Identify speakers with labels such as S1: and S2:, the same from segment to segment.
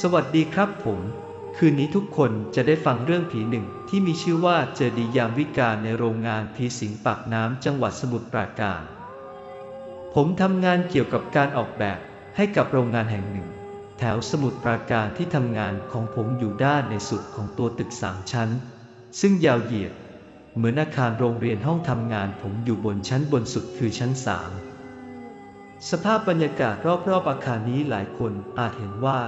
S1: สวัสดีครับผม คืนนี้ทุกคนจะได้ฟังเรื่องผีหนึ่งที่มีชื่อว่าเจอดียามวิกาในโรงงานผีสิงปากน้ำจังหวัดสมุทรปราการ ผมทำงานเกี่ยวกับการออกแบบให้กับโรงงานแห่งหนึ่ง แถวสมุทรปราการที่ทำงานของผมอยู่ด้านในสุดของตัวตึกสามชั้น ซึ่งยาวเหยียด เหมือนอาคารโรงเรียนห้องทำงานผมอยู่บนชั้นบนสุดคือชั้นสามสภาพบรรยากาศรอบๆอาคารนี้หลายคนอาจเห็นว่า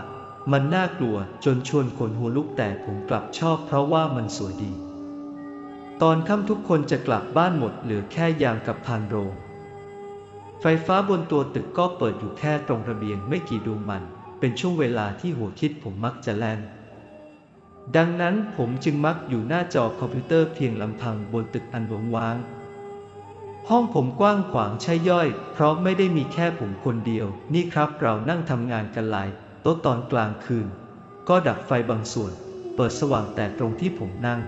S1: มันน่ากลัวจนชวนขนหัวลุกแต่ผมกลับชอบเพราะว่ามันสวยดี ตอนค่ำทุกคนจะกลับบ้านหมดเหลือแค่ยางกับพานโรง ไฟฟ้าบนตัวตึกก็เปิดอยู่แค่ตรงระเบียงไม่กี่ดวงมัน เป็นช่วงเวลาที่หัวคิดผมมักจะแล่นดังนั้นผมจึงมักอยู่หน้าจอคอมพิวเตอร์เพียงลำพังบนตึกอันหลวงว้าง ห้องผมกว้างขวางใช่ย่อย เพราะไม่ได้มีแค่ผมคนเดียว นี่ครับเรานั่งทำงานกันหลาย ต๊ะตอนกลางคืน ก็ดับไฟบางส่วน เปิดสว่างแต่ตรงที่ผมนั่ง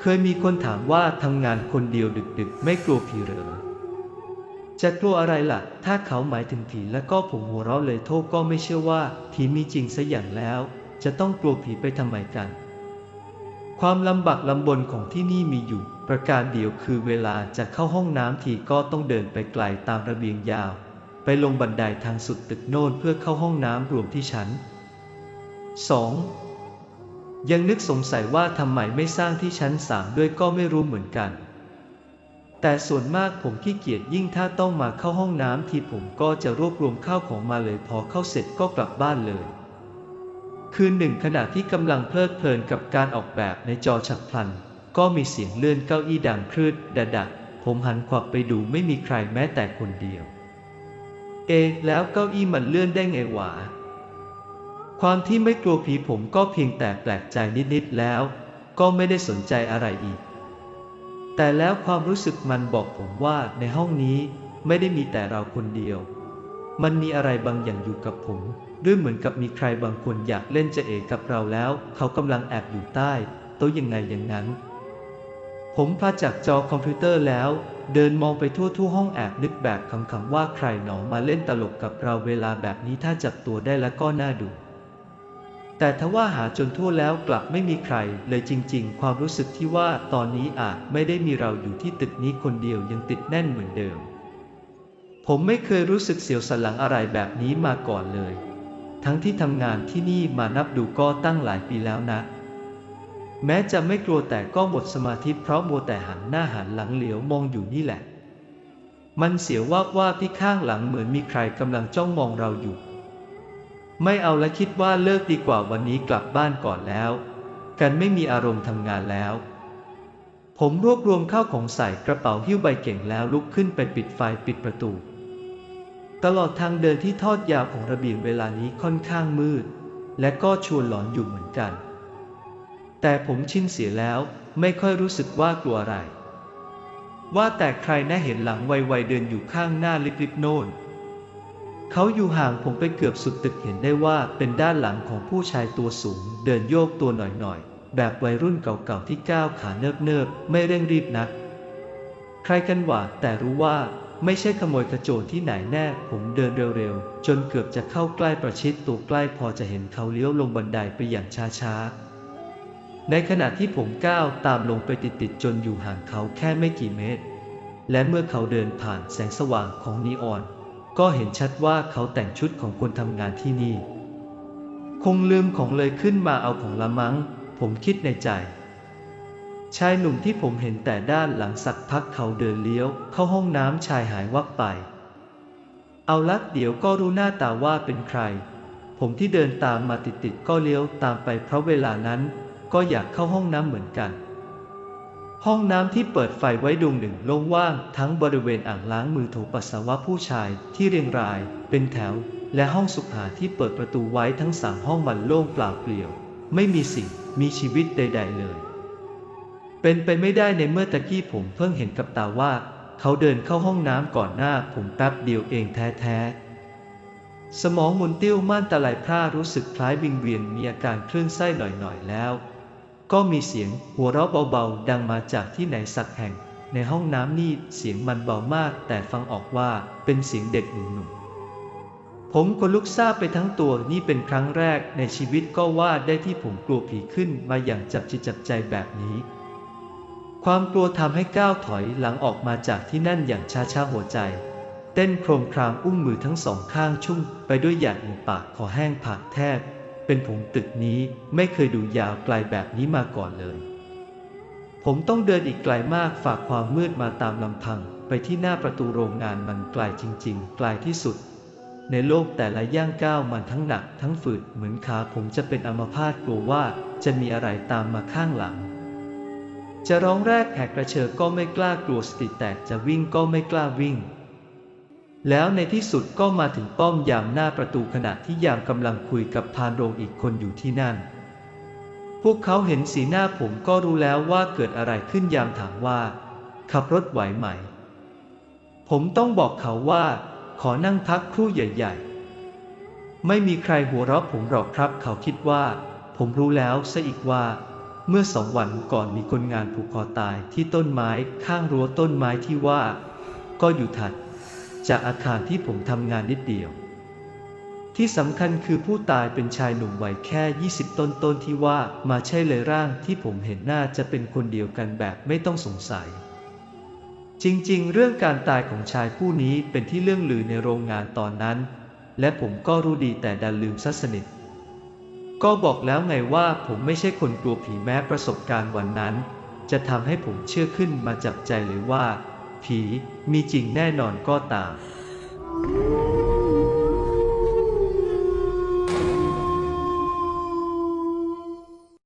S1: เคยมีคนถามว่าทำงานคนเดียวดึกๆ ไม่กลัวผีเหรอจะกลัวอะไรล่ะ ถ้าเขาหมายถึงผีแล้วก็ผมหัวเราะเลยโทษก็ไม่เชื่อว่าผีมีจริงซะอย่างแล้ว จะต้องกลัวผีไปทำไมกัน ความลำบากลำบนของที่นี่มีอยู่ ประการเดียวคือเวลาจะเข้าห้องน้ำทีก็ต้องเดินไปไกลตามระเบียงยาว ไปลงบันไดทางสุดตึกโน่นเพื่อเข้าห้องน้ำรวมที่ชั้น 2. ยังนึกสงสัยว่าทำไมไม่สร้างที่ชั้นสามด้วยก็ไม่รู้เหมือนกัน แต่ส่วนมากผมขี้เกียจยิ่งถ้าต้องมาเข้าห้องน้ำทีผมก็จะรวบรวมข้าวของมาเลยพอเข้าเสร็จก็กลับบ้านเลย คืนหนึ่งขณะที่กำลังเพลิดเพลินกับการออกแบบในจอฉับพลัน ก็มีเสียงเลื่อนเก้าอี้ดังครืดดะดะผมหันขวับไปดูไม่มีใครแม้แต่คนเดียว เอแล้วเก้าอี้มันเลื่อนได้ไงวะความที่ไม่กลัวผีผมก็เพียงแต่แปลกใจนิดๆแล้ว ก็ไม่ได้สนใจอะไรอีก แต่แล้วความรู้สึกมันบอกผมว่าในห้องนี้ไม่ได้มีแต่เราคนเดียว มันมีอะไรบางอย่างอยู่กับผมด้วยเหมือนกับมีใครบางคนอยากเล่นจะเอกับเราแล้ว เขากำลังแอบอยู่ใต้โต๊ะยังไงอย่างนั้น ผมพลาจากจอคอมพิวเตอร์แล้ว เดินมองไปทั่วทั่วห้องแอบนึกแบบคำๆว่าใครหนอมาเล่นตลกกับเราเวลาแบบนี้ถ้าจับตัวได้แล้วก็น่าดู แต่ทว่าหาจนทั่วแล้วกลับไม่มีใคร เลยจริง ๆ ความรู้สึกที่ว่าตอนนี้อาจไม่ได้มีเราอยู่ที่ตึกนี้คนเดียวยังติดแน่นเหมือนเดิม ผมไม่เคยรู้สึกเสียวสันหลังอะไรแบบนี้มาก่อนเลย ทั้งที่ทำงานที่นี่มานับดูก็ตั้งหลายปีแล้วนะ แม้จะไม่กลัวแต่ก็หมดสมาธิเพราะมัวแต่หันหน้าหันหลังเหลียวมองอยู่นี่แหละ มันเสียวว่าบว่าที่ข้างหลังเหมือนมีใครกำลังจ้องมองเราอยู่ ไม่เอาและคิดว่าเลิกดีกว่าวันนี้กลับบ้านก่อนแล้ว กันไม่มีอารมณ์ทำงานแล้ว ผมรวบรวมข้าวของใส่กระเป๋าหิ้วใบเก่งแล้วลุกขึ้นไปปิดไฟปิดประตู ตลอดทางเดินที่ทอดยาวของระเบียงเวลานี้ค่อนข้างมืด และก็ชวนหลอนอยู่เหมือนกัน แต่ผมชินเสียแล้วไม่ค่อยรู้สึกว่ากลัวอะไร ว่าแต่ใครน่าเห็นหลังไวๆเดินอยู่ข้างหน้าลิบๆโน่นเขาอยู่ห่างผมไปเกือบสุดตึกเห็นได้ว่าเป็นด้านหลังของผู้ชายตัวสูง เดินโยกตัวหน่อยๆ แบบวัยรุ่นเก่าๆที่ก้าวขาเนิบๆ ไม่เร่งรีบนัก ใครกันวะแต่รู้ว่าไม่ใช่ขโมยกระโจนที่ไหนแน่ ผมเดินเร็วๆ จนเกือบจะเข้าใกล้ประชิดตัวใกล้พอจะเห็นเขาเลี้ยวลงบันไดไปอย่างช้าๆ ในขณะที่ผมก้าวตามลงไปติดๆจนอยู่ห่างเขาแค่ไม่กี่เมตร และเมื่อเขาเดินผ่านแสงสว่างของนีออน ก็เห็นชัดว่าเขาแต่งชุดของคนทำงานที่นี่ คงลืมของเลยขึ้นมาเอาของละมัง้ง ผมคิดในใจ ชายหนุ่มที่ผมเห็นแต่ด้านหลังสักพักเขาเดินเลี้ยว เข้าห้องน้ำชายหายวับไป เอาละเดี๋ยวก็รู้หน้าตาว่าเป็นใครผมที่เดินตามมาติดๆก็เลี้ยวตามไปเพราะเวลานั้น ก็อยากเข้าห้องน้ำเหมือนกัน ห้องน้ำที่เปิดไฟไว้ดวงหนึ่งโล่งว่างทั้งบริเวณอ่างล้างมือโถปัสสาวะผู้ชายที่เรียงรายเป็นแถว และห้องสุขาที่เปิดประตูไว้ทั้งสามห้องมันโล่งเปล่าเปลี่ยว ไม่มีสิ่งมีชีวิตใด ๆ เลย เป็นไปไม่ได้ในเมื่อตะกี้ผมเพิ่งเห็นกับตาว่าเขาเดินเข้าห้องน้ำก่อนหน้าผมแป๊บเดียวเองแท้ๆสมองหมุนติ้วม่านตะไหลพร่ารู้สึกคล้ายวิงเวียนมีอาการคลื่นไส้หน่อยๆแล้ว ก็มีเสียงหัวเราะเบาๆ ดังมาจากที่ไหนสักแห่ง ในห้องน้ำนี่เสียงมันเบามากแต่ฟังออกว่าเป็นเสียงเด็กหนุ่มๆผมก็ลุกซาบไปทั้งตัวนี่เป็นครั้งแรกในชีวิตก็ว่าได้ที่ผมกลัวผีขึ้นมาอย่างจับจิตจับใจแบบนี้ ความกลัวทำให้ก้าวถอยหลังออกมาจากที่นั่นอย่างช้าๆหัวใจ เต้นโครมครามอุ้งมือทั้งสองข้างชุ่มไปด้วยหยาดเหงื่อปากคอแห้งผากแทบ เป็นผงตึกนี้ไม่เคยดูยาวไกลแบบนี้มาก่อนเลย ผมต้องเดินอีกไกลมากฝากความมืดมาตามลำพัง ไปที่หน้าประตูโรงงานมันไกลจริง ๆ ไกลที่สุด ในโลกแต่ละย่างก้าวมันทั้งหนักทั้งฝืดเหมือนขาผมจะเป็นอัมพาตกลัวว่าจะมีอะไรตามมาข้างหลัง จะร้องแรกแหกกระเชอก็ไม่กล้ากลัวสติแตกจะวิ่งก็ไม่กล้าวิ่ง แล้วในที่สุดก็มาถึงป้อมยามหน้าประตูขณะที่ยามกำลังคุยกับพานโรงอีกคนอยู่ที่นั่น พวกเขาเห็นสีหน้าผมก็รู้แล้วว่าเกิดอะไรขึ้นยามถามว่า ขับรถไหวไหม ผมต้องบอกเขาว่า ขอนั่งพักครู่ใหญ่ๆ ไม่มีใครหัวเราะผมหรอกครับ เขาคิดว่า ผมรู้แล้วซะอีกว่า เมื่อสองวันก่อนมีคนงานผูกคอตายที่ต้นไม้ข้างรั้วต้นไม้ที่ว่า ก็อยู่ถัด จากอาคารที่ผมทำงานนิดเดียว ที่สำคัญคือผู้ตายเป็นชายหนุ่มวัยแค่ 20 ต้นต้นที่ว่ามาใช่เลยร่างที่ผมเห็นน่าจะเป็นคนเดียวกันแบบไม่ต้องสงสัย จริงๆ เรื่องการตายของชายผู้นี้เป็นที่เรื่องลือในโรงงานตอนนั้น และผมก็รู้ดีแต่ดันลืมซะสนิทก็บอกแล้วไงว่าผมไม่ใช่คนกลัวผีแม้ประสบการณ์วันนั้น จะทำให้ผมเชื่อขึ้นมาจับใจเลยว่า ผีมีจริงแน่นอนก็ตาม「